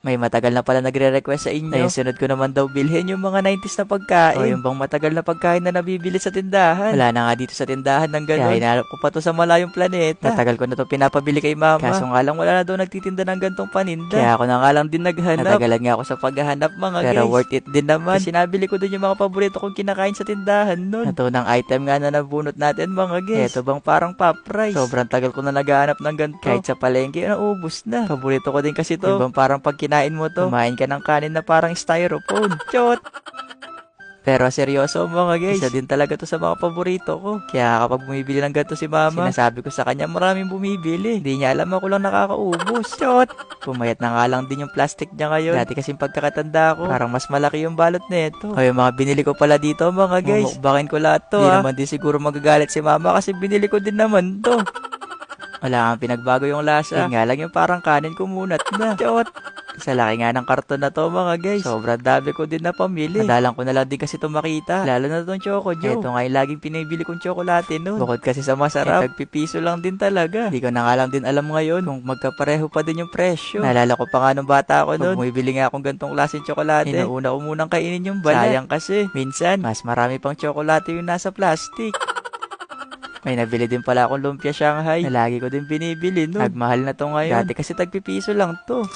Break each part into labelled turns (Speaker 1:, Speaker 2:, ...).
Speaker 1: May matagal na pala nagre-request sa inyo. Ayun, sunod ko naman daw bilhin yung mga 90s na pagkain. O yung bang matagal na pagkain na nabibili sa tindahan. Wala na nga dito sa tindahan ng gano'n. Kaya hinarap ko pa to sa malayong planeta. Matagal ko na to pinapabili kay mama. Kaso nga lang wala na daw nagtitinda ng gantong paninda. Kaya ako na nga lang din naghanap. Natagalan nga ako sa paghahanap mga Pero guys. worth it din naman. Kasi nabili ko din yung mga paborito kong kinakain sa tindahan nun. Ito ng item nga na nabunot natin mga guys. Ito bang parang pop rice. Sobrang tagal ko na naghahanap ng ganito. Kahit sa palengke, naubos na. Paborito ko din kasi to. Yung bang parang pag kinain mo to, kumain ka ng kanin na parang styrofoam. Chot! Pero seryoso mga guys, isa din talaga to sa mga paborito ko. Kaya kapag bumibili ng ganito si mama, sinasabi ko sa kanya maraming bumibili. Hindi niya alam ako lang nakakaubos. Chot! Pumayat na nga lang din yung plastic niya ngayon. Dati kasing pagkakatanda ko, parang mas malaki yung balot nito. O yung mga binili ko pala dito mga guys. Mumukbakin ko lahat to Hindi naman din siguro magagalit si mama kasi binili ko din naman to. Wala kang pinagbago yung lasa. Yun nga lang yung parang kanin kumunat na. Chot! Sa laki nga ng karton na to mga guys. Sobrang dami ko din na pamili. Nadalang ko na lang din kasi ito makita. Lalo na tong Choco Joe. Ito nga yung laging pinibili kong tsokolate nun. Bukod kasi sa masarap. Eh, tagpipiso lang din talaga. Hindi ko na nga lang din alam ngayon kung magkapareho pa din yung presyo. Naalala ko pa nga nung bata ako nun. Bumibili nga akong gantong klaseng tsokolate. Inuuna ko munang kainin yung balat. Sayang kasi. Minsan, mas marami pang tsokolate yung nasa plastic. May nabili din pala akong lumpia Shanghai na lagi ko din binibili no. Nagmahal na to ngayon. Dati kasi tagpipiso lang to.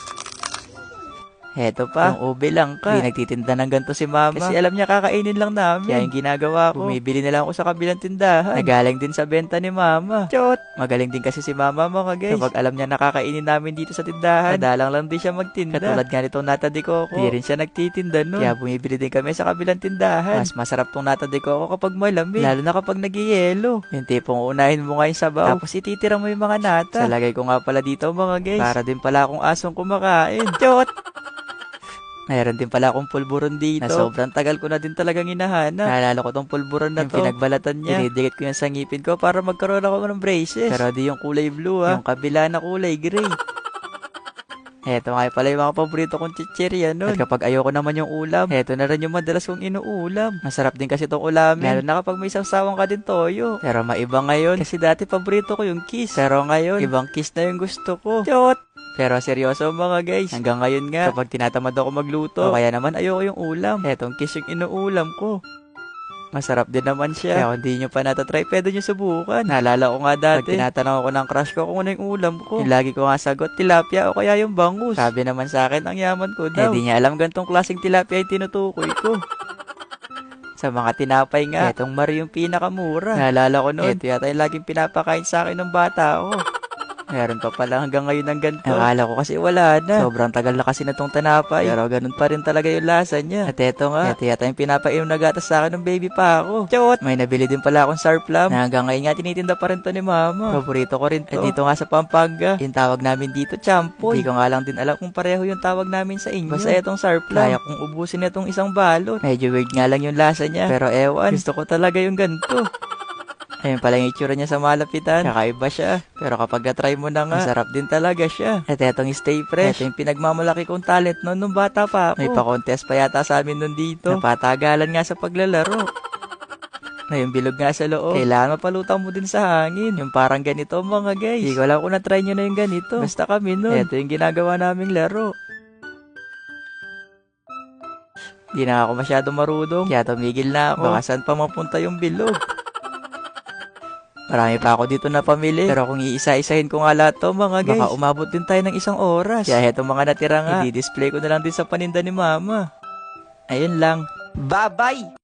Speaker 1: Heto pa, yung ube lang ka. Hindi nagtitinda ng ganito si mama. Kasi alam niya kakainin lang namin. Kaya yung ginagawa ko, bumibili na lang ako sa kabilang tindahan. Nagaling din sa benta ni mama. Chot! Magaling din kasi si mama mga guys. Kapag alam niya nakakainin namin dito sa tindahan, madalang lang din siya magtinda. Katulad nga nitong nata de coco. Di rin siya nagtitinda nun. Kaya bumibili din kami sa kabilang tindahan. Mas masarap tong nata de coco kapag malamig. Lalo na kapag nagyayelo. Yung tipong unahin mo nga yung sabaw. Tapos ititira mo yung mga nata. Sa lagay ko nga pala dito mga guys. Para din pala akong asong kumakain. Chot! Mayroon din pala akong pulburon dito. Na sobrang tagal ko na din talagang hinahanap. Naalala ko tong pulburon na to. Yung pinagbalatan niya. Dinidikit ko yan sa ngipin ko para magkaroon ako ng braces. Pero di yung kulay blue ha. Yung kabila na kulay gray. Eto nga pala yung mga paborito kong chichirya nun. At kapag ayoko naman yung ulam, eto na rin yung madalas kong inuulam. Masarap din kasi itong ulamin. Lalo na kapag may sawsawan ka din toyo. Pero maiba ngayon. Kasi dati paborito ko yung kiss. Pero ngayon, ibang kiss na yung gusto ko. Chot! Pero seryoso mga guys, hanggang ngayon nga, kapag tinatamad ako magluto, o kaya naman ayoko yung ulam. Etong kiss yung inuulam ko. Masarap din naman siya. Kaya kung di nyo pa natatry, pwede nyo subukan. Naalala ko nga dati, pag tinatanong ako ng crush ko kung ano yung ulam ko, yung lagi ko nga sagot, tilapia o kaya yung bangus. Sabi naman sa akin, ang yaman ko daw. Eh di niya alam gantong klaseng tilapia yung tinutukoy ko. Sa mga tinapay nga, etong Marie yung pinakamura. Naalala ko noon, ito yata yung laging pinapakain sa akin ng bata ako. Meron pa pala hanggang ngayon ng ganito. Akala ko kasi wala na. Sobrang tagal na kasi na tong tanapay. Pero ganun pa rin talaga yung lasa niya. At eto nga, ito yata yung pinapainom na gatas sa akin ng baby pa ako. Chot! May nabili din pala akong sour plum na hanggang ngayon nga tinitinda pa rin to ni mama. Paborito ko rin to. At dito nga sa Pampanga, yung tawag namin dito, champoy. Hindi ko nga lang din alam kung pareho yung tawag namin sa inyo. Basta itong sour plum. Kaya kong ubusin itong isang balot. Medyo weird nga lang yung lasa niya. Pero ewan, gusto ko talaga yung ganito. Ayun pala yung itsura niya sa malapitan. Kakaiba siya. Pero kapag na-try mo na nga, masarap din talaga siya. At etong stay fresh. Ito yung pinagmamalaki kong talent noon nung bata pa ako. May pa-contest pa yata sa amin nun dito. Napatagalan nga sa paglalaro. Na yung bilog nga sa loob. Kailangan mapalutang mo din sa hangin. Yung parang ganito mga guys. Hindi ko alam kung na-try nyo na yung ganito. Basta kami nun. Ito yung ginagawa naming laro. Di na ako masyado marunong. Kaya tumigil na ako. Baka saan pa mapunta yung bilog. Marami pa ako dito na pamili. Pero kung iisa-isahin ko nga lahat to mga guys, baka umabot din tayo ng isang oras. Kaya itong mga natira nga, i-display ko na lang din sa paninda ni mama. Ayun lang.
Speaker 2: Bye-bye!